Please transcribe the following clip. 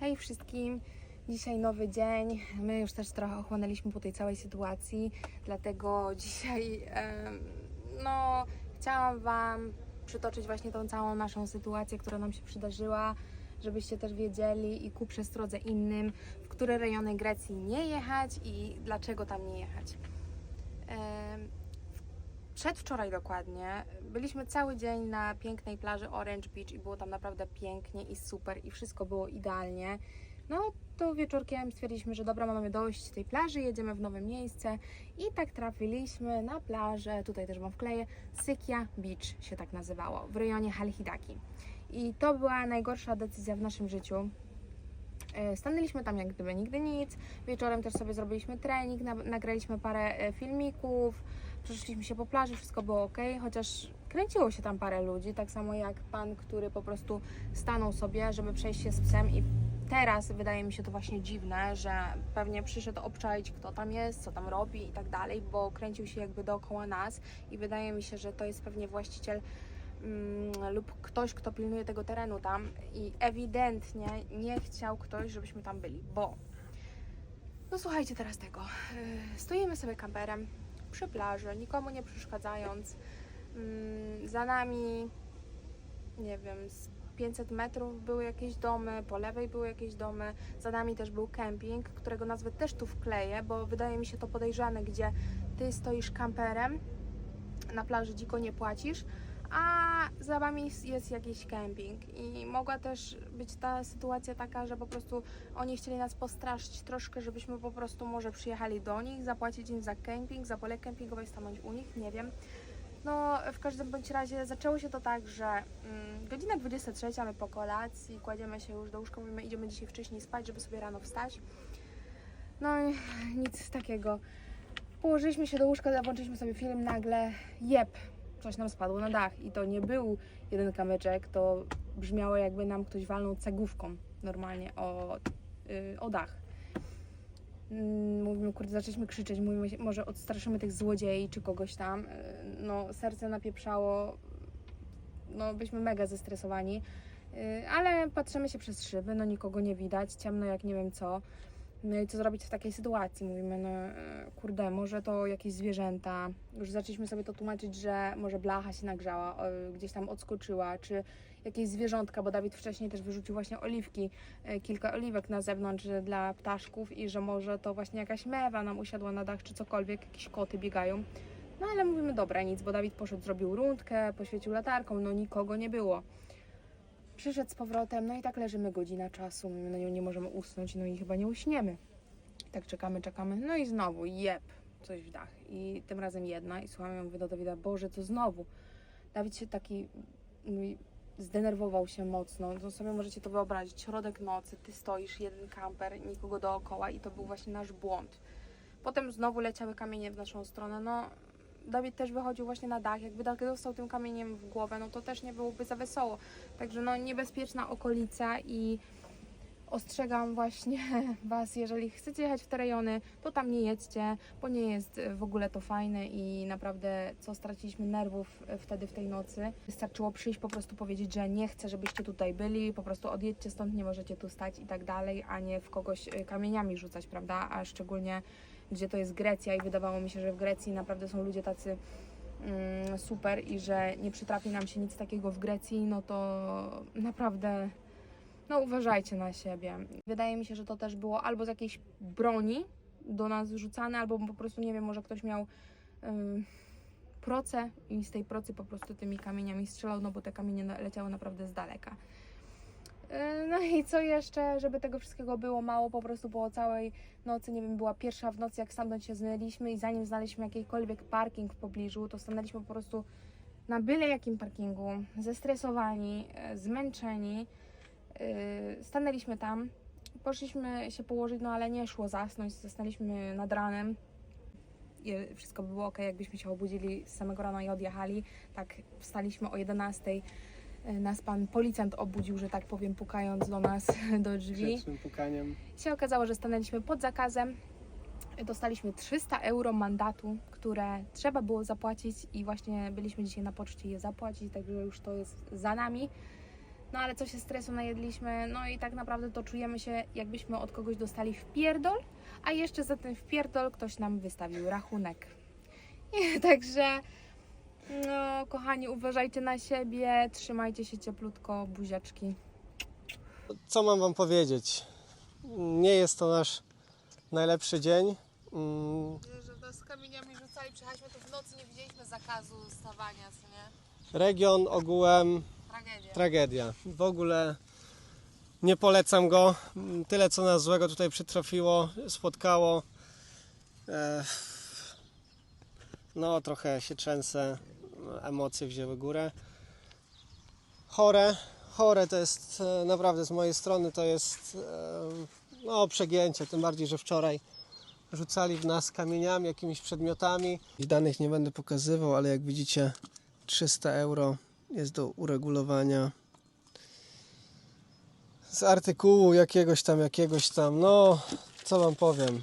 Hej wszystkim! Dzisiaj nowy dzień. My już też trochę ochłonęliśmy po tej całej sytuacji, dlatego dzisiaj no, chciałam Wam przytoczyć właśnie tą całą naszą sytuację, która nam się przydarzyła, żebyście też wiedzieli i ku przestrodze innym, w które rejony Grecji nie jechać i dlaczego tam nie jechać. Przedwczoraj dokładnie byliśmy cały dzień na pięknej plaży Orange Beach i było tam naprawdę pięknie i super i wszystko było idealnie. No to wieczorkiem stwierdziliśmy, że dobra, mamy dość tej plaży, jedziemy w nowe miejsce i tak trafiliśmy na plażę, tutaj też Wam wkleję, Sykia Beach się tak nazywało, w rejonie Halhidaki. I to była najgorsza decyzja w naszym życiu. E, Stanęliśmy tam jak gdyby nigdy nic. Wieczorem też sobie zrobiliśmy trening, na- nagraliśmy parę e, filmików, przeszliśmy się po plaży, wszystko było ok, chociaż kręciło się tam parę ludzi, tak samo jak pan, który po prostu stanął sobie, żeby przejść się z psem i teraz wydaje mi się to właśnie dziwne, że pewnie przyszedł obczaić kto tam jest, co tam robi i tak dalej, bo kręcił się jakby dookoła nas i wydaje mi się, że to jest pewnie właściciel mm, lub ktoś, kto pilnuje tego terenu tam i ewidentnie nie chciał ktoś, żebyśmy tam byli, bo no słuchajcie teraz tego. Yy, Stoimy sobie kamperem przy plaży, nikomu nie przeszkadzając. Mm, Za nami, nie wiem, z 500 metrów były jakieś domy, po lewej były jakieś domy, za nami też był kemping, którego nazwę też tu wkleję, bo wydaje mi się to podejrzane, gdzie ty stoisz kamperem, na plaży dziko nie płacisz, a za wami jest- jakiś kemping i mogła też być ta sytuacja taka, że po prostu oni chcieli nas postraszyć troszkę, żebyśmy po prostu może przyjechali do nich, zapłacić im za kemping, za pole kempingowe i stanąć u nich, nie wiem. No, w każdym bądź razie zaczęło się to tak, że mm, godzina 23, my po kolacji, kładziemy się już do łóżka, mówimy, idziemy dzisiaj wcześniej spać, żeby sobie rano wstać. No i nic takiego. Położyliśmy się do łóżka, włączyliśmy sobie film, nagle jeb, coś nam spadło na dach i to nie był jeden kamyczek, to brzmiało jakby nam ktoś walnął cegówką normalnie o, y, o dach. Mm, Mówimy, kurde, zaczęliśmy krzyczeć, mówimy, może odstraszymy tych złodziei czy kogoś tam. Y, No, serce napieprzało, no, byliśmy mega zestresowani. Y, Ale patrzymy się przez szyby, no nikogo nie widać, ciemno jak nie wiem co. No i co zrobić w takiej sytuacji? Mówimy, no e, kurde, może to jakieś zwierzęta. Już zaczęliśmy sobie to tłumaczyć, że może blacha się nagrzała, o, gdzieś tam odskoczyła, czy jakieś zwierzątka, bo Dawid wcześniej też wyrzucił właśnie oliwki, e, kilka oliwek na zewnątrz e, dla ptaszków i że może to właśnie jakaś mewa nam usiadła na dach, czy cokolwiek, jakieś koty biegają. No ale mówimy, dobra, nic, bo Dawid poszedł, zrobił rundkę, poświecił latarką, no nikogo nie było. Przyszedł z powrotem, no i tak leżymy godzina czasu, my na nią nie możemy usnąć, no i chyba nie uśniemy. Tak czekamy, czekamy, no i znowu, jeb, coś w dach. I tym razem jedna i słucham, ja mówię do Dawida, Boże, to znowu. Dawid się taki mówi, zdenerwował się mocno, to sobie możecie to wyobrazić, środek nocy, ty stoisz, jeden kamper, nikogo dookoła i to był właśnie nasz błąd. Potem znowu leciały kamienie w naszą stronę, no Dawid też wychodził właśnie na dach, jakby tak dostał tym kamieniem w głowę, no to też nie byłoby za wesoło. Także no niebezpieczna okolica i ostrzegam właśnie Was, jeżeli chcecie jechać w te rejony, to tam nie jedźcie, bo nie jest w ogóle to fajne i naprawdę co straciliśmy nerwów e, wtedy w tej nocy. Wystarczyło przyjść po prostu powiedzieć, że nie chcę, żebyście tutaj byli, po prostu odjedźcie stąd, nie możecie tu stać i tak dalej, a nie w kogoś e, kamieniami rzucać, prawda? A szczególnie gdzie to jest Grecja i wydawało mi się, że w Grecji naprawdę są ludzie tacy mm, super i że nie przytrafi nam się nic takiego w Grecji, no to naprawdę no uważajcie na siebie. Wydaje mi się, że to też było albo z jakiejś broni do nas rzucane, albo po prostu, nie wiem, może ktoś miał ym, proce i z tej procy po prostu tymi kamieniami strzelał, no bo te kamienie leciały naprawdę z daleka. Yy, No i co jeszcze, żeby tego wszystkiego było mało, po prostu po całej nocy, nie wiem, była pierwsza w nocy, jak stamtąd się zmyliśmy i zanim znaleźliśmy jakikolwiek parking w pobliżu, to stanęliśmy po prostu na byle jakim parkingu, zestresowani, e, zmęczeni. Yy, Stanęliśmy tam, poszliśmy się położyć, no ale nie szło zasnąć, zasnęliśmy nad ranem. I wszystko by było ok, jakbyśmy się obudzili z samego rana i odjechali. Tak, wstaliśmy o 11. Yy, Nas pan policjant obudził, że tak powiem, pukając do nas do drzwi. Grzecznym pukaniem. Się okazało, że stanęliśmy pod zakazem. Dostaliśmy 300 euro mandatu, które trzeba było zapłacić i właśnie byliśmy dzisiaj na poczcie je zapłacić, także już to jest za nami. No ale co się stresu najedliśmy, no i tak naprawdę to czujemy się, jakbyśmy od kogoś dostali wpierdol, a jeszcze za ten wpierdol ktoś nam wystawił rachunek. I, także, no kochani, uważajcie na siebie, trzymajcie się cieplutko, buziaczki. Co mam Wam powiedzieć? Nie jest to nasz najlepszy dzień. Mm, Że to z kamieniami rzucali, przyjechaliśmy tu w nocy, nie widzieliśmy zakazu stawania, co nie? Region ogółem Tragedia. tragedia. W ogóle nie polecam go. Tyle co nas złego tutaj przytrafiło, spotkało. No, trochę się trzęsę, emocje wzięły górę. Chore, chore to jest e, naprawdę z mojej strony to jest e, no, przegięcie, tym bardziej, że wczoraj rzucali w nas kamieniami, jakimiś przedmiotami. Danych nie będę pokazywał, ale jak widzicie 300 euro jest do uregulowania z artykułu jakiegoś tam, jakiegoś tam, no co wam powiem.